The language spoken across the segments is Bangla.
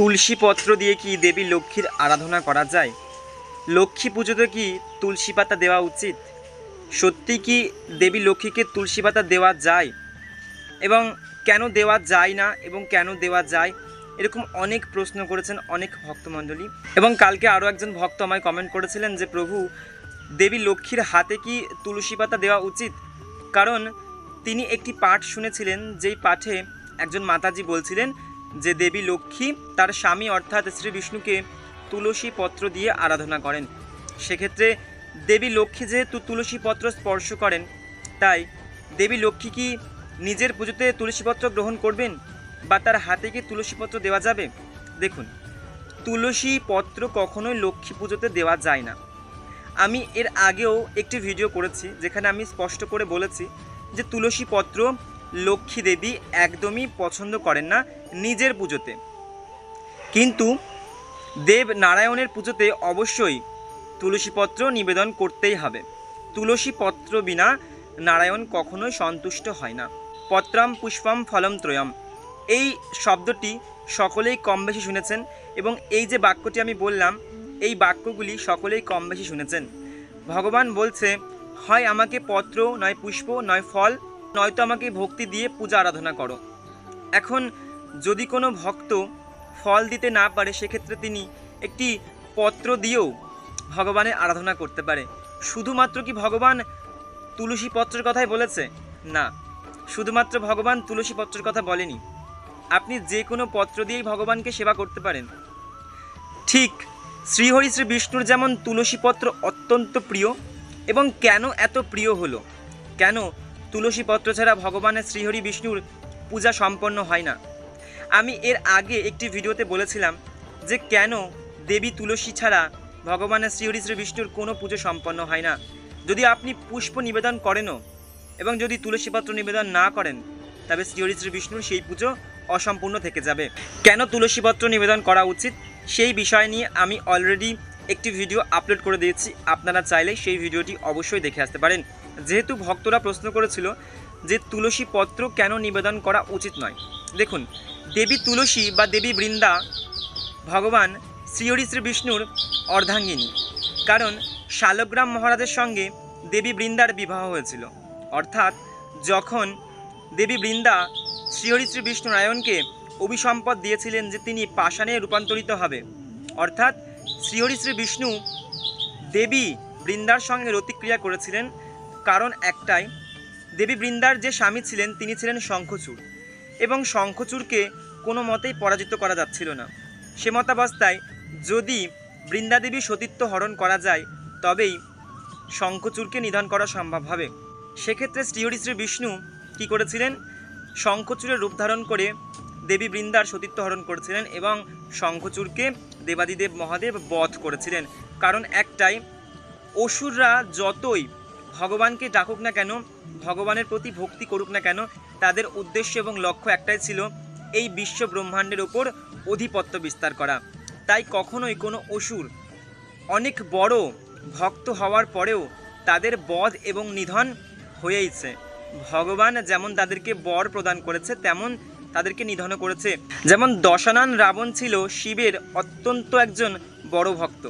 তুলসী পত্র দিয়ে কি দেবী লক্ষ্মীর আরাধনা করা যায়? লক্ষ্মী পুজোতে কি তুলসী পাতা দেওয়া উচিত? সত্যি কি দেবী লক্ষ্মীকে তুলসী পাতা দেওয়া যায়? এবং কেন দেওয়া যায় না এবং কেন দেওয়া যায়? এরকম অনেক প্রশ্ন করেছেন অনেক ভক্তমণ্ডলী। এবং কালকে আরও একজন ভক্ত আমায় কমেন্ট করেছিলেন যে, প্রভু, দেবী লক্ষ্মীর হাতে কি তুলসী পাতা দেওয়া উচিত? কারণ তিনি একটি পাঠ শুনেছিলেন, যেই পাঠে একজন মাতাজি বলছিলেন যে দেবী লক্ষ্মী তার স্বামী অর্থাৎ শ্রী বিষ্ণুকে তুলসী পত্র দিয়ে আরাধনা করেন। সেক্ষেত্রে দেবী লক্ষ্মী যেহেতু তুলসী পত্র স্পর্শ করেন, তাই দেবী লক্ষ্মী কি নিজের পুজোতে তুলসীপত্র গ্রহণ করবেন বা তার হাতে কি তুলসীপত্র দেওয়া যাবে? দেখুন, তুলসী পত্র কখনোই লক্ষ্মী পুজোতে দেওয়া যায় না। আমি এর আগেও একটি ভিডিও করেছি, যেখানে আমি স্পষ্ট করে বলেছি যে তুলসী পত্র লক্ষ্মী দেবী একদমই পছন্দ করেন না নিজের পুজোতে। কিন্তু দেব নারায়ণের পুজোতে অবশ্যই তুলসীপত্র নিবেদন করতেই হবে। তুলসী পত্র বিনা নারায়ণ কখনোই সন্তুষ্ট হয় না। পত্রম পুষ্পম ফলম ত্রয়ম। এই শব্দটি সকলেই কম বেশি শুনেছেন এবং এই যে বাক্যটি আমি বললাম, এই বাক্যগুলি সকলেই কম বেশি শুনেছেন। ভগবান বলছে, হয় আমাকে পত্র, নয় পুষ্প, নয় ফল নয়তো আমাকে ভক্তি দিয়ে পূজা আরাধনা করো। এখন যদি কোনো ভক্ত ফল দিতে না পারে, সেক্ষেত্রে তিনি একটি পত্র দিয়েও ভগবানের আরাধনা করতে পারে। শুধুমাত্র কি ভগবান তুলসী পত্রের কথাই বলেছে? না, শুধুমাত্র ভগবান তুলসী পত্রের কথা বলেনি। আপনি যে কোনো পত্র দিয়েই ভগবানকে সেবা করতে পারেন। ঠিক শ্রীহরি শ্রী বিষ্ণুর যেমন তুলসী পত্র অত্যন্ত প্রিয়, এবং কেন এত প্রিয় হলো? কেন তুলসী পত্র ছাড়া ভগবানের শ্রীহরি বিষ্ণুর পূজা সম্পন্ন হয় না। আমি এর আগে একটি ভিডিওতে বলেছিলাম যে কেন দেবী তুলসী ছাড়া ভগবানের শ্রীহরি শ্রী বিষ্ণুর কোনো পুজো সম্পন্ন হয় না। যদি আপনি পুষ্প নিবেদন করেনও এবং যদি তুলসীপত্র নিবেদন না করেন, তবে শ্রীহরি শ্রী বিষ্ণুর সেই পুজো অসম্পূর্ণ থেকে যাবে। কেন তুলসীপত্র নিবেদন করা উচিত সেই বিষয় নিয়ে আমি অলরেডি একটি ভিডিও আপলোড করে দিয়েছি। আপনারা চাইলে সেই ভিডিওটি অবশ্যই দেখে আসতে পারেন। যেহেতু ভক্তরা প্রশ্ন করেছিল যে তুলসী পত্র কেন নিবেদন করা উচিত নয়। দেখুন, দেবী তুলসী বা দেবী বৃন্দা ভগবান শ্রীহরি শ্রী বিষ্ণুর অর্ধাঙ্গিনী। কারণ শালগ্রাম মহারাজের সঙ্গে দেবী বৃন্দার বিবাহ হয়েছিল। অর্থাৎ যখন দেবী বৃন্দা শ্রীহরি শ্রী বিষ্ণু নারায়ণকে অভিসম্পদ দিয়েছিলেন যে তিনি পাষাণে রূপান্তরিত হবে, অর্থাৎ শ্রীহরি শ্রী বিষ্ণু দেবী বৃন্দার সঙ্গে রতিক্রিয়া করেছিলেন কারণ একটাই, দেবী বৃন্দার যে স্বামী ছিলেন তিনি ছিলেন শঙ্খচূড় এবং শঙ্খচূড়কে কোনো মতেই পরাজিত করা যাচ্ছিল না। সে মতাবস্থায় যদি বৃন্দাদেবী সতীত্ব হরণ করা যায়, তবেই শঙ্খচূড়কে নিধন করা সম্ভব হবে। সেক্ষেত্রে শ্রীহরি শ্রী বিষ্ণু কী করেছিলেন? শঙ্খচূড়ের রূপ ধারণ করে দেবী বৃন্দার সতীত্ব হরণ করেছিলেন এবং শঙ্খচূড়কে দেবাদিদেব মহাদেব বধ করেছিলেন। কারণ একটাই, অসুররা যতই ভগবানকে ডাকুক না কেন, ভগবানের প্রতি ভক্তি করুক না কেন, তাদের উদ্দেশ্য এবং লক্ষ্য একটাই ছিল এই বিশ্ব ব্রহ্মাণ্ডের ওপর অধিপত্য বিস্তার করা। তাই কখনোই কোনো অসুর অনেক বড় ভক্ত হওয়ার পরেও তাদের বধ এবং নিধন হয়েইছে। ভগবান যেমন তাদেরকে বর প্রদান করেছে, তেমন তাদেরকে নিধনও করেছে। যেমন দশানন রাবণ ছিল শিবের অত্যন্ত একজন বড় ভক্ত।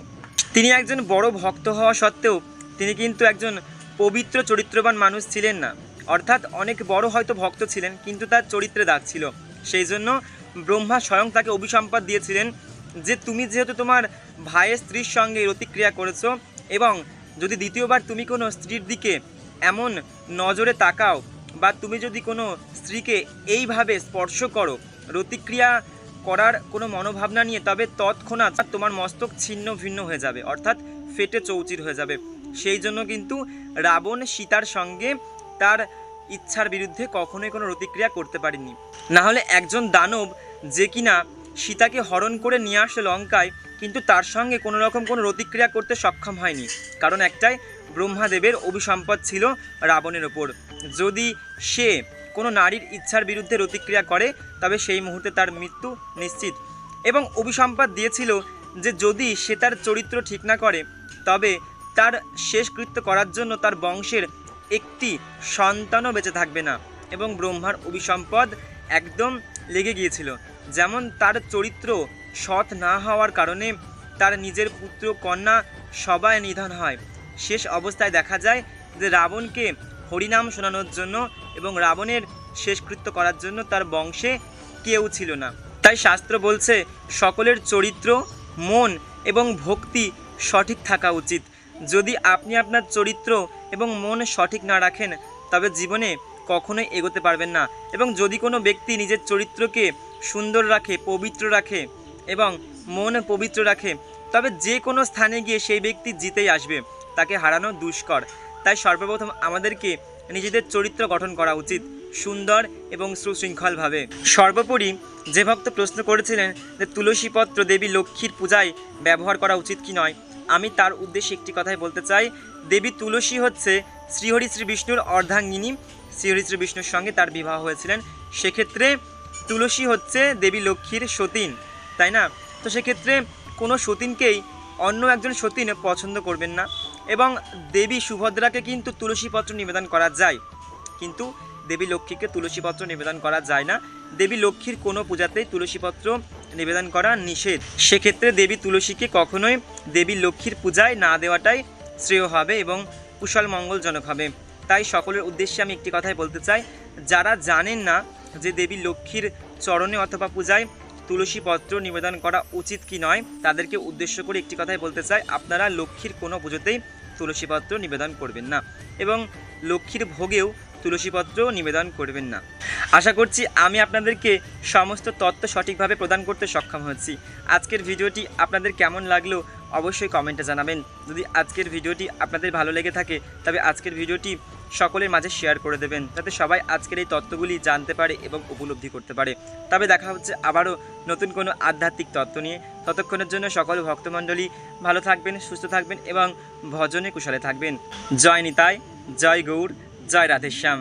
তিনি একজন বড় ভক্ত হওয়া সত্ত্বেও তিনি কিন্তু একজন পবিত্র চরিত্রবান মানুষ ছিলেন না। অর্থাৎ অনেক বড় হয়তো ভক্ত ছিলেন, কিন্তু তার চরিত্রে দাগ ছিল। সেই জন্য ব্রহ্মা স্বয়ং তাকে অভিসম্পাদ দিয়েছিলেন যে, তুমি যেহেতু তোমার ভাইয়ের স্ত্রীর সঙ্গে রতিক্রিয়া করেছ এবং যদি দ্বিতীয়বার তুমি কোনো স্ত্রীর দিকে এমন নজরে তাকাও বা তুমি যদি কোনো স্ত্রীকে এইভাবে স্পর্শ করো, রতিক্রিয়া করার কোনো মনোভাবনা নিয়ে, তবে তৎক্ষণাৎ তোমার মস্তক ছিন্ন ভিন্ন হয়ে যাবে, অর্থাৎ ফেটে চৌচির হয়ে যাবে। সেই জন্য কিন্তু রাবণ সীতার সঙ্গে তার ইচ্ছার বিরুদ্ধে কখনোই কোনো প্রতিক্রিয়া করতে পারেনি। না হলে একজন দানব যে কিনা সীতাকে হরণ করে নিয়ে আসে লঙ্কায়, কিন্তু তার সঙ্গে কোনো রকম কোনো প্রতিক্রিয়া করতে সক্ষম হয়নি, কারণ একটাই ব্রহ্মাদেবের অভিসম্পদ ছিল রাবণের ওপর। যদি সে কোনো নারীর ইচ্ছার বিরুদ্ধে প্রতিক্রিয়া করে, তবে সেই মুহূর্তে তার মৃত্যু নিশ্চিত। এবং অভিসম্পাদ দিয়েছিল যে যদি সে তার চরিত্র ঠিক না করে, তবে তার শেষকৃত্য করার জন্য তার বংশের একটি সন্তানও বেঁচে থাকবে না এবং ব্রহ্মার অভিসম্পদ একদম লেগে গিয়েছিল। যেমন তার চরিত্র সৎ না হওয়ার কারণে তার নিজের পুত্র কন্যা সবাই নিধন হয়। শেষ অবস্থায় দেখা যায় যে রাবণকে হরিনাম শোনানোর জন্য এবং রাবণের শেষকৃত্য করার জন্য তার বংশে কেউ ছিল না। তাই শাস্ত্র বলছে, সকলের চরিত্র, মন এবং ভক্তি সঠিক থাকা উচিত। যদি আপনি আপনার চরিত্র এবং মন সঠিক না রাখেন, তবে জীবনে কখনোই এগোতে পারবেন না। এবং যদি কোনো ব্যক্তি নিজের চরিত্রকে সুন্দর রাখে, পবিত্র রাখে এবং মন পবিত্র রাখে, তবে যে কোনো স্থানে গিয়ে সেই ব্যক্তি জিতেই আসবে, তাকে হারানো দুষ্কর। তাই সর্বপ্রথম আমাদেরকে নিজেদের চরিত্র গঠন করা উচিত, সুন্দর এবং সুশৃঙ্খলভাবে। সর্বোপরি যে ভক্ত প্রশ্ন করেছিলেন যে তুলসী পত্র দেবী লক্ষ্মীর পূজায় ব্যবহার করা উচিত কি নয় আমি তার উদ্দেশ্যে একটি কথাই বলতে চাই। দেবী তুলসী হচ্ছে শ্রীহরি শ্রী বিষ্ণুর অর্ধাঙ্গিনী। শ্রীহরি শ্রী বিষ্ণুর সঙ্গে তার বিবাহ হয়েছিলেন। সেক্ষেত্রে তুলসী হচ্ছে দেবী লক্ষ্মীর সতীন, তাই না? তো সেক্ষেত্রে কোনো সতীনকেই অন্য একজন সতীন পছন্দ করবেন না এবং দেবী সুভদ্রাকে কিন্তু তুলসীপত্র নিবেদন করা যায়। কিন্তু দেবী লক্ষ্মীকে তুলসীপত্র নিবেদন করা যায় না। দেবী লক্ষ্মীর কোনো পূজাতেই তুলসীপত্র নিবেদন করা নিষেধ। সেক্ষেত্রে দেবী তুলসীকে কখনোই দেবী লক্ষ্মীর পূজায় না দেওয়াটাই শ্রেয় হবে এবং কুশল মঙ্গলজনক হবে। তাই সকলের উদ্দেশ্যে আমি একটি কথাই বলতে চাই, যারা জানেন না যে দেবী লক্ষ্মীর চরণে অথবা পূজায় তুলসী পত্র নিবেদন করা উচিত কি নয়, তাদেরকে উদ্দেশ্য করে একটি কথাই বলতে চাই, আপনারা লক্ষ্মীর কোনো পুজোতেই তুলসীপত্র নিবেদন করবেন না। এবং লক্ষ্মীর ভোগেও তুলসীপত্র নিবেদন করবেন না। আশা করছি আমি আপনাদেরকে সমস্ত তথ্য সঠিকভাবে প্রদান করতে সক্ষম হচ্ছি আজকের ভিডিওটি আপনাদের কেমন লাগল অবশ্যই কমেন্টে জানাবেন। যদি আজকের ভিডিওটি আপনাদের ভালো লেগে থাকে, তবে আজকের ভিডিওটি সকলের মাঝে শেয়ার করে দেবেন, যাতে সবাই আজকের এই তত্ত্বগুলি জানতে পারে এবং উপলব্ধি করতে পারে। তবে দেখা হচ্ছে আবারও নতুন কোনো আধ্যাত্মিক তত্ত্ব নিয়ে। ততক্ষণের জন্য সকল ভক্তমণ্ডলী ভালো থাকবেন, সুস্থ থাকবেন এবং ভজনে কুশলে থাকবেন। জয় নিতাই, জয় গৌর জয় রাধেশ্যাম।